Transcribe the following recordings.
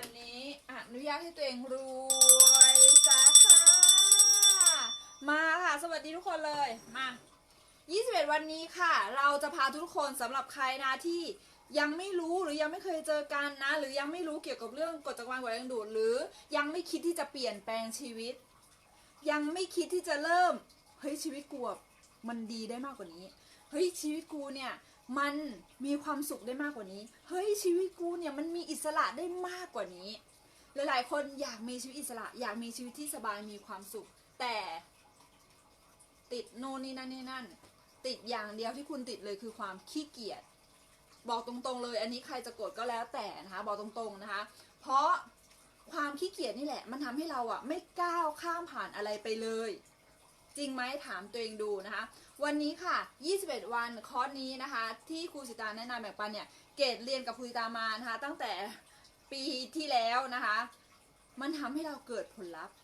วันนี้อนุญาตให้ตัวเองรวยจ้าค่ะมาค่ะ สวัสดีทุกคนเลยมา 21 วันนี้ค่ะ เราจะพาทุกคนสำหรับใครนะที่ยังไม่รู้หรือยังไม่เคยเจอกันนะ หรือยังไม่รู้เกี่ยวกับเรื่องกฎจักรวาลกฎแรงดูดหรือยังไม่คิดที่จะเปลี่ยนแปลงชีวิต ยังไม่คิดที่จะเริ่มเฮ้ยชีวิตกูอะมันดีได้มากกว่านี้เฮ้ยชีวิตกูเนี่ย มันมีความสุขได้มากกว่านี้ เฮ้ยชีวิตกูเนี่ยมันมีอิสระได้มากกว่านี้ หลายๆคนอยากมีชีวิตอิสระ อยากมีชีวิตที่สบายมีความสุข แต่ติดโน่นนี่นั่นนี่นั่น ติดอย่างเดียวที่คุณติดเลยคือความขี้เกียจบอกตรงๆเลย อันนี้ใครจะโกรธก็แล้วแต่นะคะบอกตรงๆนะคะ เพราะความขี้เกียจนี่แหละ มันทำให้เราอะไม่ก้าวข้ามผ่านอะไรไปเลย จริงไหมถามตัวเองดูนะคะ วันนี้ค่ะ 21 วันคอร์สนี้นะคะ ที่ครูสิตาแนะนำแบ่งปันเนี่ยเกรดเรียนกับครูสิตามานะคะ ตั้งแต่ปีที่แล้วนะคะ มันทำให้เราเกิดผลลัพธ์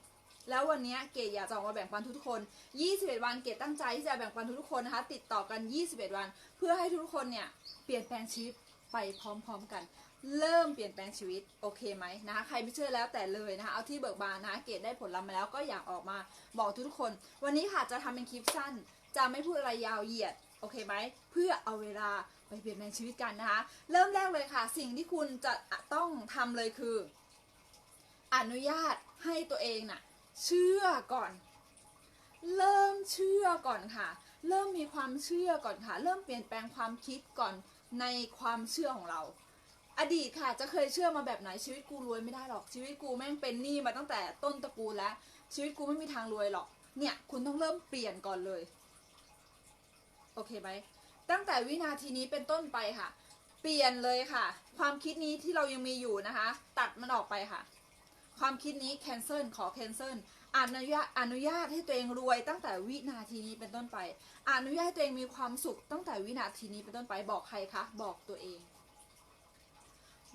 แล้ววันนี้เกดอยากจะออกมาแบ่งปันทุกคน 21 วันเกดตั้งใจที่จะแบ่งปันทุกคนนะคะ ติดต่อกัน 21 วัน เพื่อให้ทุกคนเนี่ยเปลี่ยนแปลงชีวิตไปพร้อม ๆ กัน เริ่มเปลี่ยนแปลงชีวิตโอเคไหมนะคะใครไม่เชื่อแล้วแต่เลยนะคะเอาที่เบิกบานนะเกดได้ผลลัพธ์มาแล้วก็อยากออกมาบอกทุกคน วันนี้ค่ะจะทำเป็นคลิปสั้น จะไม่พูดอะไรยาวเหยียดโอเคไหมเพื่อเอาเวลาไปเปลี่ยนแปลงชีวิตกันนะคะเริ่มแรกเลยค่ะ สิ่งที่คุณจะต้องทำเลยคือ อนุญาตให้ตัวเองน่ะเชื่อก่อน เริ่มเชื่อก่อนค่ะ เริ่มมีความเชื่อก่อนค่ะ เริ่มเปลี่ยนแปลงความคิดก่อนในความเชื่อของเรา อดีตค่ะจะเคยเชื่อมาแบบไหนชีวิตกูรวยไม่ได้หรอกชีวิตกูแม่งเป็นหนี้มาตั้งแต่ต้นตระกูลแล้ว ชีวิตกูไม่มีทางรวยหรอก เนี่ยคุณต้องเริ่มเปลี่ยนก่อนเลย โอเคไหมตั้งแต่วินาทีนี้เป็นต้นไปค่ะ เปลี่ยนเลยค่ะ ความคิดนี้ที่เรายังมีอยู่นะคะ ตัดมันออกไปค่ะ ความคิดนี้ cancel ขอ cancel อนุญาตอนุญาตให้ตัวเองรวยตั้งแต่วินาทีนี้เป็นต้นไป อนุญาตให้ตัวเองมีความสุขตั้งแต่วินาทีนี้เป็นต้นไปบอกใครคะบอกตัวเอง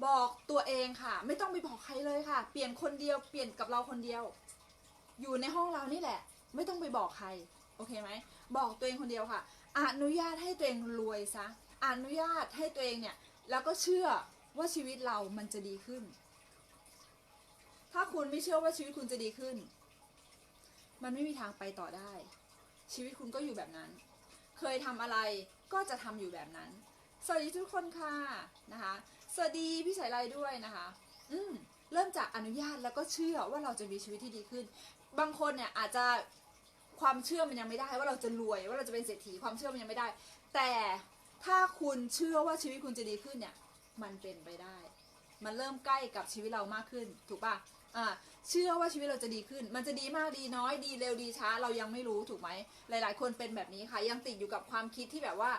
บอกตัวเองค่ะ ไม่ต้องไปบอกใครเลยค่ะ เปลี่ยนคนเดียวเปลี่ยนกับเราคนเดียว อยู่ในห้องเรานี่แหละ ไม่ต้องไปบอกใครโอเคไหมบอกตัวเองคนเดียวค่ะ อนุญาตให้ตัวเองรวยซะอนุญาตให้ตัวเองเนี่ยแล้วก็เชื่อว่าชีวิตเรามันจะดีขึ้น ถ้าคุณไม่เชื่อว่าชีวิตคุณจะดีขึ้น มันไม่มีทางไปต่อได้ ชีวิตคุณก็อยู่แบบนั้น เคยทำอะไรก็จะทำอยู่แบบนั้น สวัสดีทุกคนค่ะนะคะ วัสดีพี่สายไลด้วยนะคะ อืมเริ่มจากอนุญาตแล้วก็เชื่อว่าเราจะมีชีวิตที่ดีขึ้น บางคนเนี่ยอาจจะความเชื่อมันยังไม่ได้ ว่าเราจะรวยว่าเราจะเป็นเศรษฐีความเชื่อมันยังไม่ได้ แต่ถ้าคุณเชื่อว่าชีวิตคุณจะดีขึ้นเนี่ย มันเป็นไปได้ มันเริ่มใกล้กับชีวิตเรามากขึ้น ถูกปะอ่าเชื่อว่าชีวิตเราจะดีขึ้น มันจะดีมากดีน้อยดีเร็วดีช้า เรายังไม่รู้ถูกไหมหลาย ๆ คนเป็นแบบนี้ค่ะ ยังติดอยู่กับความคิดที่แบบว่า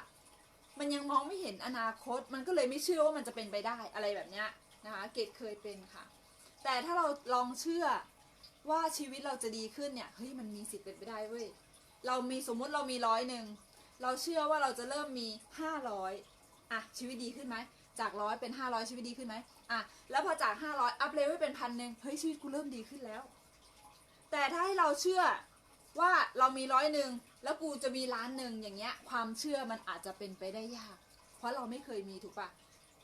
มันยังมองไม่เห็นอนาคต มันก็เลยไม่เชื่อว่ามันจะเป็นไปได้อะไรแบบเนี้ยนะคะเกดเคยเป็นค่ะ แต่ถ้าเราลองเชื่อว่าชีวิตเราจะดีขึ้นเนี่ยเฮ้ยมันมีสิทธิ์เป็นไปได้เว้ยเรามีสมมุติเรามีร้อยหนึ่งเราเชื่อว่าเราจะเริ่มมีห้าร้อยอะชีวิตดีขึ้นไหมจากร้อยเป็นห้าร้อยชีวิตดีขึ้นไหมอะแล้วพอจากห้าร้อยอัพเลเวลเป็นพันหนึ่งเฮ้ยชีวิตกูเริ่มดีขึ้นแล้ว แต่ถ้าให้เราเชื่อ ว่าเรามีร้อยหนึ่งแล้วกูจะมีล้านหนึ่งอย่างเงี้ย ความเชื่อมันอาจจะเป็นไปได้ยาก เพราะเราไม่เคยมีถูกปะ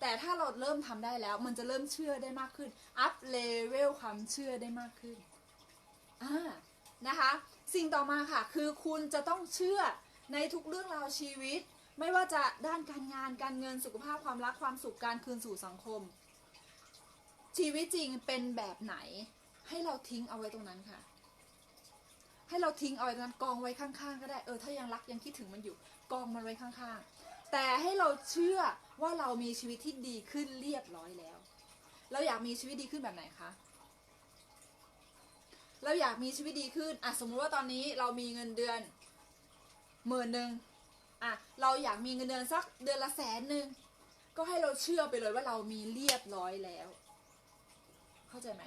แต่ถ้าเราเริ่มทำได้แล้ว มันจะเริ่มเชื่อได้มากขึ้นอัพเลเวลความเชื่อได้มากขึ้นอ่านะคะ สิ่งต่อมาค่ะ คือคุณจะต้องเชื่อในทุกเรื่องราวชีวิต ไม่ว่าจะด้านการงานการเงินสุขภาพความรักความสุขการคืนสู่สังคม ชีวิตจริงเป็นแบบไหน ให้เราทิ้งเอาไว้ตรงนั้นค่ะ ให้เราทิ้งเอาไว้ตรนั้นกองไว้ข้างๆ ก็ได้เออถ้ายังรักยังคิดถึงมันอยู่กองมันไว้ข้างๆ แต่ให้เราเชื่อว่าเรามีชีวิตที่ดีขึ้นเรียบร้อยแล้ว เราอยากมีชีวิตดีขึ้นแบบไหนคะเราอยากมีชีวิตดีขึ้นอะสมมุติว่าตอนนี้เรามีเงินเดือนหมื่นหนึ่งอะเราอยากมีเงินเดือนสักเดือนละแสนหนึ่งก็ให้เราเชื่อไปเลยว่าเรามีเรียบร้อยแล้ว เข้าใจไหม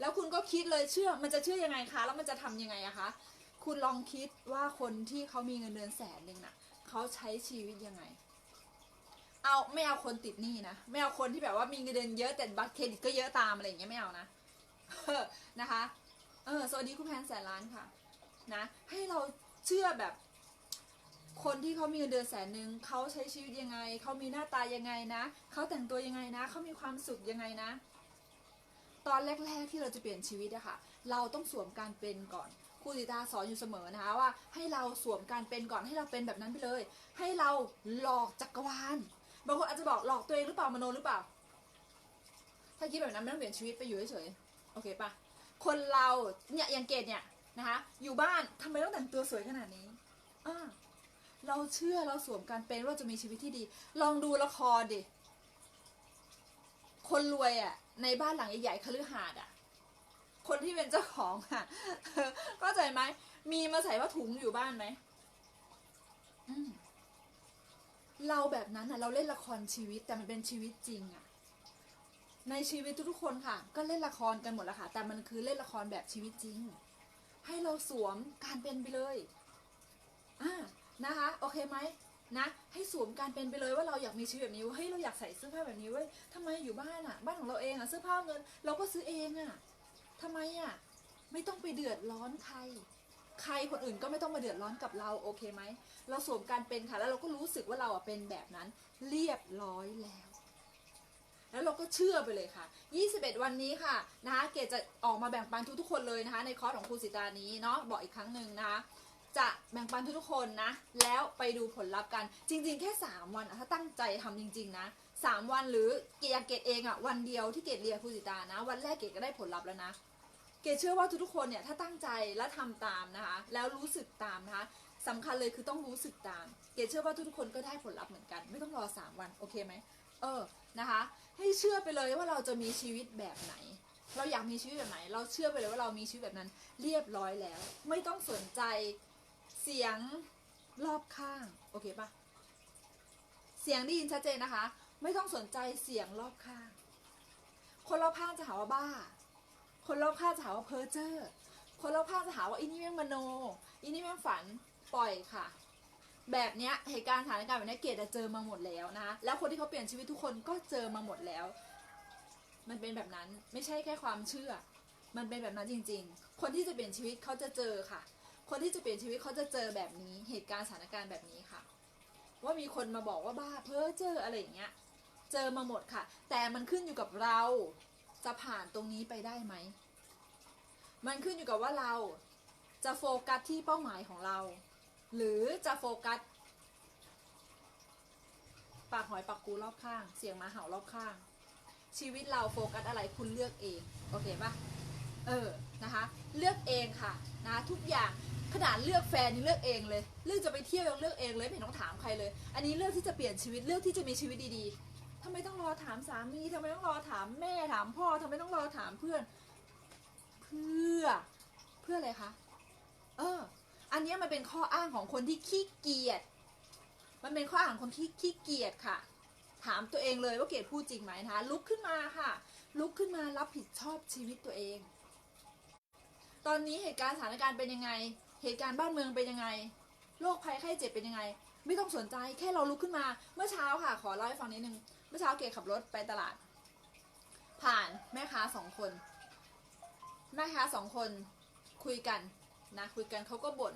แล้วคุณก็คิดเลยเชื่อมันจะเชื่อยังไงคะ แล้วมันจะทำยังไงอะคะ คุณลองคิดว่าคนที่เขามีเงินเดือนแสนหนึ่งน่ะเขาใช้ชีวิตยังไง เอาไม่เอาคนติดหนี้นะไม่เอาคนที่แบบว่ามีเงินเดือนเยอะแต่บัตรเครดิตก็เยอะตามอะไรอย่างเงี้ยไม่เอานะนะคะเออสวัสดีคุณแพนแสนล้านค่ะ นะ ให้เราเชื่อแบบ คนที่เขามีเงินเดือนแสนหนึ่งเขาใช้ชีวิตยังไงเขามีหน้าตายังไงนะเขาแต่งตัวยังไงนะเขามีความสุขยังไงนะ ตอนแรก ๆ ที่เราจะเปลี่ยนชีวิตอะค่ะ เราต้องสวมการเป็นก่อนครูสิตาสอนอยู่เสมอนะคะว่า ให้เราสวมการเป็นก่อนให้เราเป็นแบบนั้นไปเลย ให้เราหลอกจักรวาลบางคนอาจจะบอกหลอกตัวเองหรือเปล่ามโนหรือเปล่า ถ้าคิดแบบนั้นไม่ต้องเปลี่ยนชีวิตไปอยู่เฉยๆโอเคปะคนเราเนี่ยอย่างเกดเนี่ยนะคะอยู่บ้านทำไมต้องแต่งตัวสวยขนาดนี้อ่าเราเชื่อเราสวมการเป็นว่าจะมีชีวิตที่ดี ลองดูละครดิคนรวยอะ่ะ ในบ้านหลังใหญ่ๆคฤหาสน์อะ คนที่เป็นเจ้าของอะเข้าใจไหมมีมาใส่ว่าถุงอยู่บ้านไหมอืมเราแบบนั้นอะ เราเล่นละครชีวิตแต่มันเป็นชีวิตจริงอะ ในชีวิตทุกๆคนค่ะ ก็เล่นละครกันหมดแล้วค่ะ แต่มันคือเล่นละครแบบชีวิตจริง ให้เราสวมการเป็นไปเลยอ่านะคะ โอเคไหม นะให้สวมการเป็นไปเลยว่าเราอยากมีชีวิตแบบนี้เว้ยเฮ้ยเราอยากใส่เสื้อผ้าแบบนี้เว้ยทำไมอยู่บ้านอะ บ้านของเราเองอะเสื้อผ้าเงิน เราก็ซื้อเองอะทำไมอะไม่ต้องไปเดือดร้อนใคร ใครคนอื่นก็ไม่ต้องมาเดือดร้อนกับเราโอเคไหมเราสวมการเป็นค่ะ แล้วเราก็รู้สึกว่าเราอะเป็นแบบนั้น เรียบร้อยแล้ว แล้วเราก็เชื่อไปเลยค่ะ 21 วันนี้ค่ะนะคะเกดจะออกมาแบ่งปันทุกๆคนเลยนะคะ ในคอร์สของครูสิตานี้เนาะบอกอีกครั้งหนึ่งนะคะ จะแบ่งปันทุกๆคนนะ แล้วไปดูผลลัพธ์กัน จริง ๆ แค่ 3 วันอะถ้าตั้งใจทำจริง ๆ นะ 3 วันหรือเกดเกดเองอะวันเดียวที่เกดเรียนครูสิตานะ วันแรกเกดก็ได้ผลลัพธ์แล้วนะ เกดเชื่อว่าทุกๆคนเนี่ยถ้าตั้งใจและทำตามนะคะ แล้วรู้สึกตามนะคะสำคัญเลยคือต้องรู้สึกตาม เกดเชื่อว่าทุกๆคนก็ได้ผลลัพธ์เหมือนกัน ไม่ต้องรอ 3 วัน โอเคไหม เออ นะคะ ให้เชื่อไปเลยว่าเราจะมีชีวิตแบบไหน เราอยากมีชีวิตแบบไหน เราเชื่อไปเลยว่าเรามีชีวิตแบบนั้น เรียบร้อยแล้ว ไม่ต้องสนใจ เสียงรอบข้าง โอเคปะเสียงได้ยินชัดเจนนะคะ ไม่ต้องสนใจเสียงรอบข้าง คนรอบข้างจะหาว่าบ้า คนรอบข้างจะหาว่าเพ้อเจ้อคนรอบข้างจะหาว่าอินี่แม่งมโนอินี่แม่งฝันปล่อยค่ะ แบบเนี้ยเหตุการณ์สถานการณ์แบบนี้ยเกดอะเจอมาหมดแล้วนะแล้วคนที่เขาเปลี่ยนชีวิตทุกคนก็เจอมาหมดแล้ว มันเป็นแบบนั้นไม่ใช่แค่ความเชื่อ มันเป็นแบบนั้นจริง ๆ คนที่จะเปลี่ยนชีวิตเขาจะเจอค่ะ คนที่จะเปลี่ยนชีวิตเขาจะเจอแบบนี้เหตุการณ์สถานการณ์แบบนี้ค่ะ ว่ามีคนมาบอกว่าบ้าเพ้อเจออะไรอย่างเงี้ย เจอมาหมดค่ะ แต่มันขึ้นอยู่กับเราจะผ่านตรงนี้ไปได้ไหม มันขึ้นอยู่กับว่าเราจะโฟกัสที่เป้าหมายของเรา หรือจะโฟกัสปากหอยปากกูรอบข้าง เสียงมาเห่ารอบข้าง ชีวิตเราโฟกัสอะไรคุณเลือกเอง โอเคปะเออ นะคะ เลือกเองค่ะนะทุกอย่าง ขนาดเลือกแฟนยังเลือกเองเลย เลือกจะไปเที่ยวยังเลือกเองเลยไม่ต้องถามใครเลย อันนี้เลือกที่จะเปลี่ยนชีวิตเลือกที่จะมีชีวิตดีๆทำไมต้องรอถามสามีทำไมต้องรอถามแม่ถามพ่อทำไมต้องรอถามเพื่อน เพื่อ เพื่ออะไรคะ เออ อันนี้มันเป็นข้ออ้างของคนที่ขี้เกียจ มันเป็นข้ออ้างของคนที่ขี้เกียจค่ะ ถามตัวเองเลยว่าเกดพูดจริงไหมนะคะลุกขึ้นมาค่ะ ลุกขึ้นมารับผิดชอบชีวิตตัวเอง ตอนนี้เหตุการณ์สถานการณ์เป็นยังไง เหตุการณ์บ้านเมืองเป็นยังไงโรคภัยไข้เจ็บเป็นยังไง ไม่ต้องสนใจแค่เราลุกขึ้นมา เมื่อเช้าค่ะ ขอเล่าให้ฟังนิดนึงเมื่อเช้าเกดขับรถไปตลาด ผ่านแม่ค้าสองคนแม่ค้าสองคนคุยกันนะคุยกันเขาก็บ่น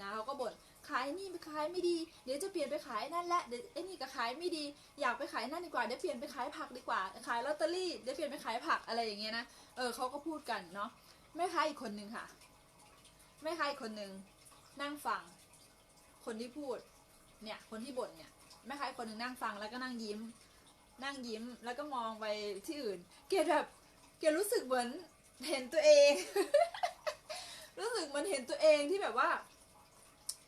นะเขาก็บ่นขายนี่ไปขายไม่ดี เดี๋ยวจะเปลี่ยนไปขายนั่นแหละเดี๋ยวไอ้นี่ก็ขายไม่ดี อยากไปขายนั่นดีกว่าเดี๋ยวเปลี่ยนไปขายผักดีกว่า ขายลอตเตอรี่เดี๋ยวเปลี่ยนไปขายผักอะไรอย่างเงี้ยนะเออเขาก็พูดกันเนาะแม่ค้าอีกคนนึงค่ะ แม่ค้าอีกคนนึงนั่งฟัง คนที่พูด เนี่ย คนที่บ่นเนี่ยแม่ค้าอีกคนนึงนั่งฟังแล้วก็นั่งยิ้ม นั่งยิ้มแล้วก็มองไปที่อื่น เกดแบบเกดรู้สึกเหมือนเห็นตัวเอง รู้สึกเหมันเห็นตัวเองที่แบบว่า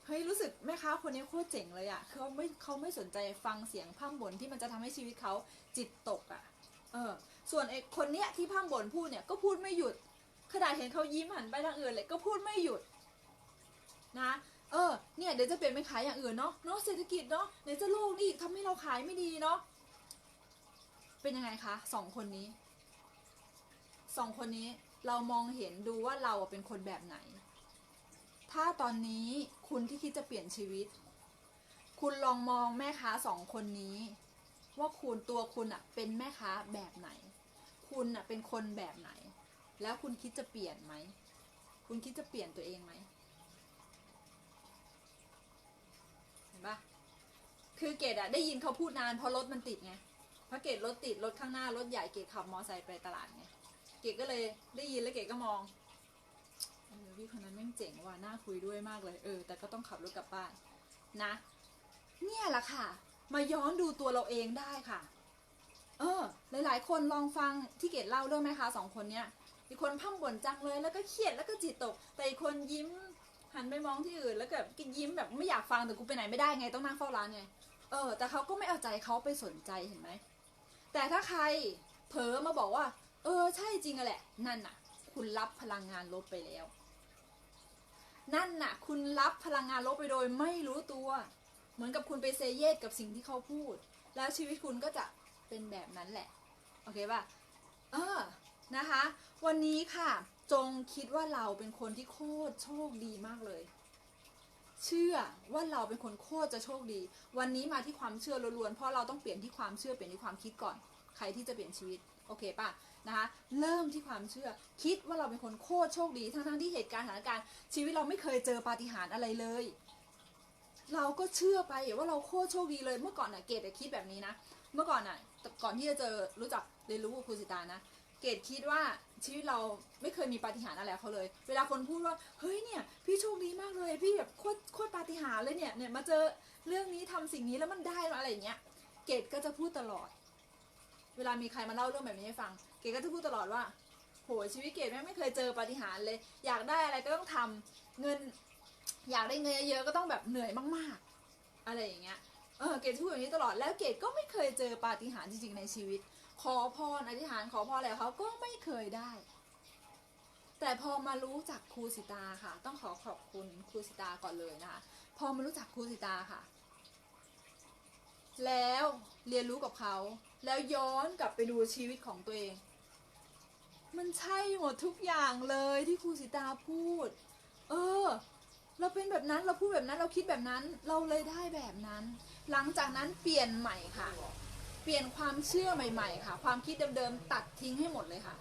เฮ้ยรู้สึกแม่ค้าคนนี้โคตรเจ๋งเลยอะ่ะเขาไม่เขาไม่สนใจฟังเสียงพร่ำบ่นที่มันจะทำให้ชีวิตเขาจิตตกอะ่ะเออ ส่วนไอ้คนเนี้ยที่พร่ำบ่นพูดเนี่ยก็พูดไม่หยุด ขนาดเห็นเขายิ้มหันไปทางอื่นเลยก็พูดไม่หยุดนะเออเนี่ยเดี๋ยวจะเปลี่ยนไปขายอย่างอื่นเนาะเนาะเศรษฐกิจเนาะเดี๋ยวจะโลกนี่อีกทำให้เราขายไม่ดีเนาะเป็นยังไงคะสองคนนี้สองคนนี้เรามองเห็นดูว่าเราเป็นคนแบบไหน ถ้าตอนนี้คุณที่คิดจะเปลี่ยนชีวิต คุณลองมองแม่ค้าสองคนนี้ ว่าคุณตัวคุณอะเป็นแม่ค้าแบบไหน คุณอะเป็นคนแบบไหน แล้วคุณคิดจะเปลี่ยนไหม คุณคิดจะเปลี่ยนตัวเองไหมเห็นปะคือเกดอะได้ยินเขาพูดนานเพราะรถมันติดไงเพราะเกดรถติดรถข้างหน้ารถใหญ่เกดขับมอไซค์ไปตลาดไงเกดก็เลยได้ยินแล้วเกดก็มองเออพี่คนนั้นแม่งเจ๋งว่ะน่าคุยด้วยมากเลยเออ แต่ก็ต้องขับรถกลับบ้าน นะ เนี่ยแหละค่ะ มาย้อนดูตัวเราเองได้ค่ะ เออ หลาย ๆ คนลองฟังที่เกดเล่าด้วยไหมคะสองคนเนี้ย อีกคนพร่ำบ่นจังเลยแล้วก็เครียดแล้วก็จิตตก แต่อีกคนยิ้มหันไปมองที่อื่น แล้วก็กินยิ้มแบบไม่อยากฟังแต่กูไปไหนไม่ได้ไงต้องนั่งเฝ้าร้านไงเออ แต่เขาก็ไม่เอาใจเขาไปสนใจเห็นไหมแต่ถ้าใครเผลอมาบอกว่า เออ ใช่จริงอะแหละ นั่นน่ะ คุณรับพลังงานลบไปแล้ว นั่นน่ะ คุณรับพลังงานลบไปโดยไม่รู้ตัว เหมือนกับคุณไปเซเยสกับสิ่งที่เขาพูด แล้วชีวิตคุณก็จะเป็นแบบนั้นแหละ โอเคป่ะเออ นะคะ วันนี้ค่ะ จงคิดว่าเราเป็นคนที่โคตรโชคดีมากเลย เชื่อว่าเราเป็นคนโคตรจะโชคดี วันนี้มาที่ความเชื่อล้วนๆเพราะเราต้องเปลี่ยนที่ความเชื่อเปลี่ยนที่ความคิดก่อน ใครที่จะเปลี่ยนชีวิตโอเคป่ะนะคะเริ่มที่ความเชื่อคิดว่าเราเป็นคนโคตรโชคดีทั้งๆที่เหตุการณ์สถานการณ์ชีวิตเราไม่เคยเจอปาฏิหาริย์อะไรเลย เราก็เชื่อไปว่าเราโคตรโชคดีเลยเมื่อก่อนน่ะเกดอคิดแบบนี้นะ เมื่อก่อนน่ะก่อนที่จะเจอรู้จักเรียนรู้กับครูสิตานะ เกดคิดว่าชีวิตเราไม่เคยมีปาฏิหาริย์อะไรเขาเลย เวลาคนพูดว่าเฮ้ยเนี่ย พี่โชคดีมากเลย พี่แบบโคตรโคตรปาฏิหาริย์เลยเนี่ยเนี่ยมาเจอเรื่องนี้ทำสิ่งนี้แล้วมันได้อะไรอย่างเงี้ย เกดก็จะพูดตลอด เวลามีใครมาเล่าเรื่องแบบนี้ให้ฟัง เกดก็จะพูดตลอดว่าโหชีวิตเกดแม่ไม่เคยเจอปาฏิหาริย์เลย อยากได้อะไรก็ต้องทำเงิน อยากได้เงินเยอะๆก็ต้องแบบเหนื่อยมากๆ อะไรอย่างเงี้ยเออเกดพูดแบบนี้ตลอดแล้วเกดก็ไม่เคยเจอปาฏิหาริย์จริงๆในชีวิต ขอพรอธิษฐานขอพรอะไรเขาก็ไม่เคยได้ แต่พอมารู้จักครูสิตาค่ะ ต้องขอขอบคุณครูสิตาก่อนเลยนะคะพอมารู้จักครูสิตาค่ะ แล้วเรียนรู้กับเขา แล้วย้อนกลับไปดูชีวิตของตัวเอง มันใช่หมดทุกอย่างเลยที่ครูสิตาพูด เออเราเป็นแบบนั้นเราพูดแบบนั้นเราคิดแบบนั้นเราเลยได้แบบนั้น หลังจากนั้นเปลี่ยนใหม่ค่ะ เปลี่ยนความเชื่อใหม่ๆ ค่ะ ความคิดเดิมๆตัดทิ้งให้หมดเลยค่ะ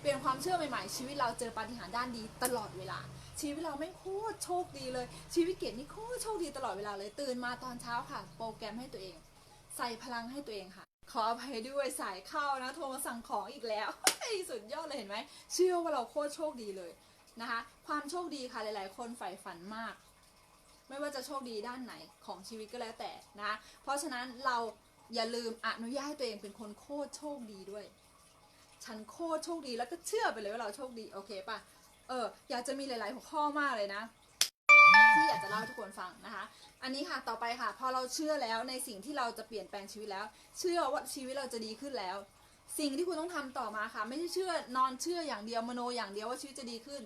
เปลี่ยนความเชื่อใหม่ๆ ชีวิตเราเจอปาฏิหาริย์ด้านดีตลอดเวลา ชีวิตเราไม่โคตรโชคดีเลย ชีวิตเกดนี่โคตรโชคดีตลอดเวลาเลยตื่นมาตอนเช้าค่ะ โปรแกรมให้ตัวเอง ใส่พลังให้ตัวเองค่ะ ขออภัยด้วยสายเข้านะโทรมาสั่งของอีกแล้วสุดยอดเลยเห็นไหมเชื่อว่าเราโคตรโชคดีเลยนะคะ ความโชคดีค่ะหลาย ๆ คนใฝ่ฝันมาก ไม่ว่าจะโชคดีด้านไหนของชีวิตก็แล้วแต่นะ เพราะฉะนั้นเรา อย่าลืมอนุญาตให้ตัวเองเป็นคนโคตรโชคดีด้วย ฉันโคตรโชคดีแล้วก็เชื่อไปเลยว่าเราโชคดีโอเคป่ะ เออ อยากจะมีหลาย ๆ หัวข้อมากเลยนะที่อยากจะเล่าให้ทุกคนฟังนะคะ อันนี้ค่ะต่อไปค่ะ พอเราเชื่อแล้วในสิ่งที่เราจะเปลี่ยนแปลงชีวิตแล้ว เชื่อว่าชีวิตเราจะดีขึ้นแล้ว สิ่งที่คุณต้องทำต่อมาค่ะ ไม่ใช่เชื่อนอนเชื่ออย่างเดียวมโนอย่างเดียวว่าชีวิตจะดีขึ้น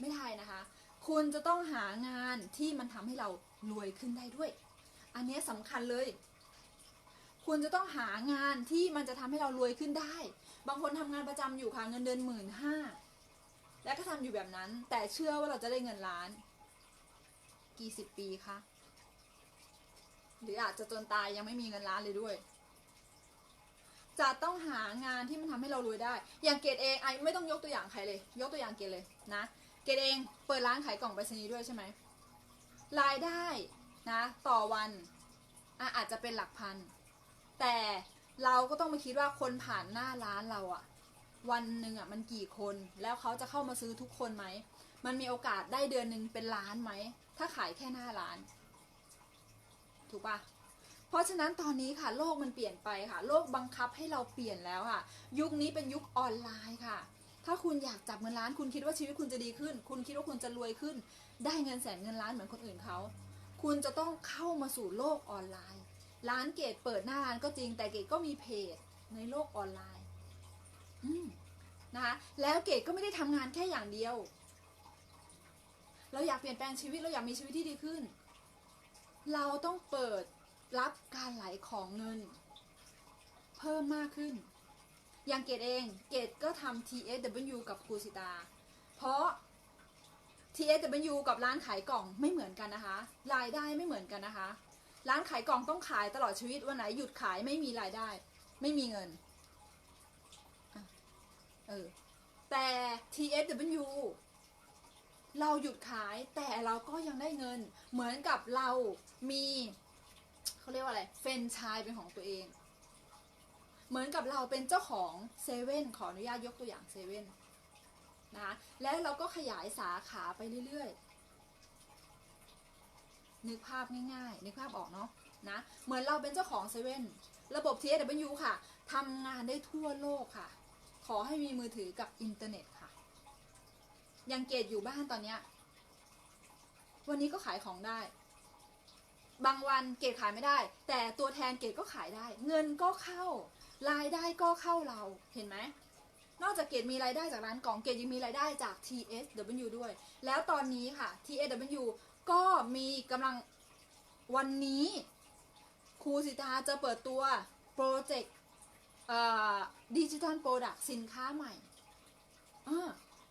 ไม่ได้นะคะ คุณจะต้องหางานที่มันทำให้เรารวยขึ้นได้ด้วย อันนี้ยสำคัญเลย คุณจะต้องหางานที่มันจะทำให้เรารวยขึ้นได้ บางคนทำงานประจำอยู่ค่ะเงินเดือนหมื่นห้าและก็ทำอยู่แบบนั้น แต่เชื่อว่าเราจะได้เงินล้าน กี่สิบปีคะหรืออาจจะจนตายยังไม่มีเงินล้านเลยด้วย จะต้องหางานที่มันทำให้เรารวยได้ อย่างเกดเองไอไม่ต้องยกตัวอย่างใครเลย ยกตัวอย่างเกดเลยนะ เกดเองเปิดร้านขายกล่องไปรษณีย์ด้วยใช่ไหมรายได้นะ ต่อวันออาจจะเป็นหลักพัน แต่เราก็ต้องมาคิดว่าคนผ่านหน้าร้านเราอะวันหนึ่งอะมันกี่คนแล้วเขาจะเข้ามาซื้อทุกคนไหม มันมีโอกาสได้เดือนหนึ่งเป็นล้านไหม ถ้าขายแค่หน้าร้าน ถูกปะเพราะฉะนั้นตอนนี้ค่ะ โลกมันเปลี่ยนไปค่ะ โลกบังคับให้เราเปลี่ยนแล้วค่ะ ยุคนี้เป็นยุคออนไลน์ค่ะ ถ้าคุณอยากจับเงินล้าน คุณคิดว่าชีวิตคุณจะดีขึ้น คุณคิดว่าคุณจะรวยขึ้น ได้เงินแสนเงินล้านเหมือนคนอื่นเขา คุณจะต้องเข้ามาสู่โลกออนไลน์ ร้านเกตเปิดหน้าร้านก็จริง แต่เกตก็มีเพจในโลกออนไลน์นะคะแล้วเกตก็ไม่ได้ทำงานแค่อย่างเดียว เราอยากเปลี่ยนแปลงชีวิตเราอยากมีชีวิตที่ดีขึ้น เราต้องเปิดรับการไหลของเงิน เพิ่มมากขึ้น อย่างเกดเองเกดก็ทำ TSW กับครูสิตา เพราะ TSW กับร้านขายกล่องไม่เหมือนกันนะคะ รายได้ไม่เหมือนกันนะคะ ร้านขายกล่องต้องขายตลอดชีวิตวันไหนหยุดขายไม่มีรายได้ ไม่มีเงินเออแต่ TSW เราหยุดขายแต่เราก็ยังได้เงิน เหมือนกับเรามีเขาเรียกว่าอะไรเฟนชายเป็นของตัวเอง เหมือนกับเราเป็นเจ้าของเซเว่นขออนุญาตยกตัวอย่างเซเว่นนะคะแล้วเราก็ขยายสาขาไปเรื่อยๆ นึกภาพง่ายๆ นึกภาพออกเนาะนะ เหมือนเราเป็นเจ้าของเซเว่นระบบ TSW ค่ะทำงานได้ทั่วโลกค่ะ ขอให้มีมือถือกับอินเทอร์เน็ตค่ะ ยังเกตอยู่บ้านตอนเนี้ยวันนี้ก็ขายของได้ บางวันเกรดขายไม่ได้ แต่ตัวแทนเกรดก็ขายได้ เงินก็เข้ารายได้ก็เข้าเราเห็นไหมนอกจากเกดมีรายได้จากร้านกล่องเกดยังมีรายได้จาก TSW ด้วย แล้วตอนนี้ค่ะ TSW ก็มีกำลังวันนี้ครูสิตาจะเปิดตัวโปรเจกต์ดิจิทัลโปรดักต์สินค้าใหม่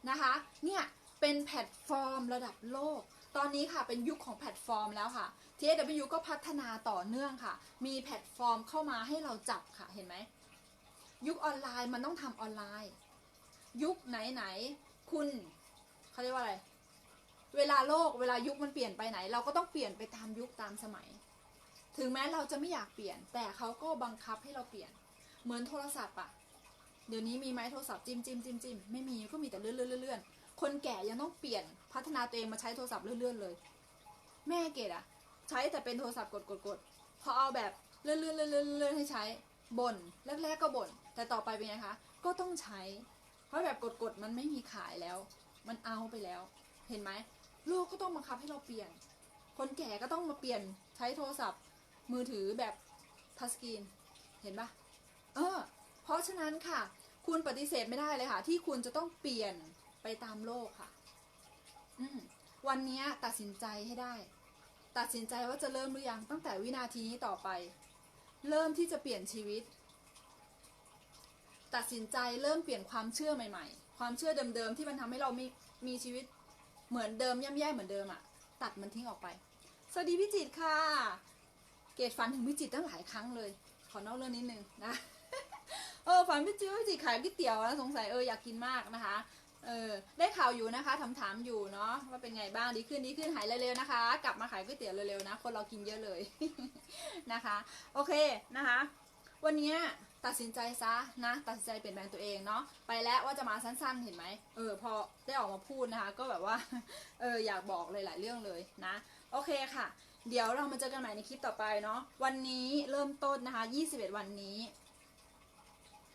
นะคะ เนี่ย เป็นแพลตฟอร์มระดับโลก ตอนนี้ค่ะเป็นยุคของแพลตฟอร์มแล้วค่ะ TSW ก็พัฒนาต่อเนื่องค่ะ มีแพลตฟอร์มเข้ามาให้เราจับค่ะเห็นไหม ยุคออนไลน์มันต้องทำออนไลน์ ยุคไหนไหนๆคุณเขาเรียกว่าอะไร เวลาโลกเวลายุคมันเปลี่ยนไปไหน เราก็ต้องเปลี่ยนไปตามยุคตามสมัย ถึงแม้เราจะไม่อยากเปลี่ยน แต่เขาก็บังคับให้เราเปลี่ยน เหมือนโทรศัพท์อะเดี๋ยวนี้มีไหมโทรศัพท์จิ้มจิ้มจิ้มจิ้มไม่มีก็มีแต่เลื่อนเลื่อนเลื่อนคนแก่ยังต้องเปลี่ยนพัฒนาตัวเองมาใช้โทรศัพท์เลื่อนๆเลย แม่เกดอะใช้แต่เป็นโทรศัพท์กดกดกดพอเอาแบบเลื่อนเลื่อนเลื่อนเลื่อนเลื่อนให้ใช้บ่นแรกๆก็บ่นแต่ต่อไปเป็นไงคะก็ต้องใช้ เพราะแบบกดกดมันไม่มีขายแล้ว มันเอาไปแล้ว เห็นไหม ลกก็ต้องบังคับให้เราเปลี่ยน คนแก่ก็ต้องมาเปลี่ยนใช้โทรศัพท์ มือถือแบบทัชสกรีน เห็นปะเออ เพราะฉะนั้นค่ะ คุณปฏิเสธไม่ได้เลยค่ะ ที่คุณจะต้องเปลี่ยนไปตามโลกค่ะ อืมวันนี้ตัดสินใจให้ได้ ตัดสินใจว่าจะเริ่มหรือยังตั้งแต่วินาทีนี้ต่อไป เริ่มที่จะเปลี่ยนชีวิต ตัดสินใจเริ่มเปลี่ยนความเชื่อใหม่ ๆ ความเชื่อเดิมๆที่มันทำให้เรามีมีชีวิต เหมือนเดิมย่ำแย่เหมือนเดิมอะตัดมันทิ้งออกไป สวัสดีพี่จิตค่ะ เกดฝันถึงพี่จิตตั้งหลายครั้งเลย ขอนอกเรื่องนิดนึงนะ เออฝันพี่จิตรว่าพี่จิตขายก๋วยเตี๋ยวนะสงสัยเอออยากกินมากนะคะ เออได้ข่าวอยู่นะคะถามถามๆอยู่เนาะว่าเป็นไงบ้างดีขึ้นดีขึ้นหายเร็วๆนะคะ กลับมาขายก๋วยเตี๋ยวเร็วๆนะ คนเรากินเยอะเลยนะคะ โอเคนะคะ วันนี้ ตัดสินใจซะนะ ตัดสินใจเปลี่ยนแปลงตัวเองเนาะไปแล้วว่าจะมาสั้นๆเห็นไหมเออพอได้ออกมาพูดนะคะ ก็แบบว่าเอออยากบอกเลยหลายเรื่องเลยนะ โอเคค่ะ เดี๋ยวเรามาเจอกันใหม่ในคลิปต่อไปเนาะวันนี้เริ่มต้นนะคะ 21 วันนี้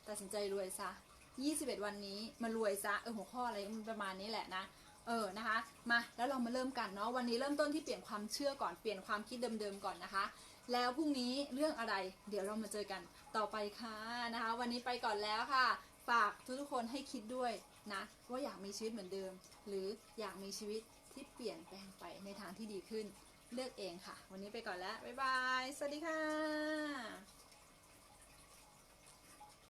ตัดสินใจรวยซะ 21 วันนี้มารวยซะเออหัวข้ออะไรประมาณนี้แหละนะเออ นะคะ มา แล้วเรามาเริ่มกันเนาะ วันนี้เริ่มต้นที่เปลี่ยนความเชื่อก่อน เปลี่ยนความคิดเดิมๆก่อนนะคะ แล้วพรุ่งนี้เรื่องอะไร เดี๋ยวเรามาเจอกันต่อไปค่ะนะคะ วันนี้ไปก่อนแล้วค่ะ ฝากทุกๆคนให้คิดด้วยนะ ว่าอยากมีชีวิตเหมือนเดิม หรืออยากมีชีวิตที่เปลี่ยนแปลงไปในทางที่ดีขึ้น เลือกเองค่ะ วันนี้ไปก่อนแล้ว บ๊ายบาย สวัสดีค่ะ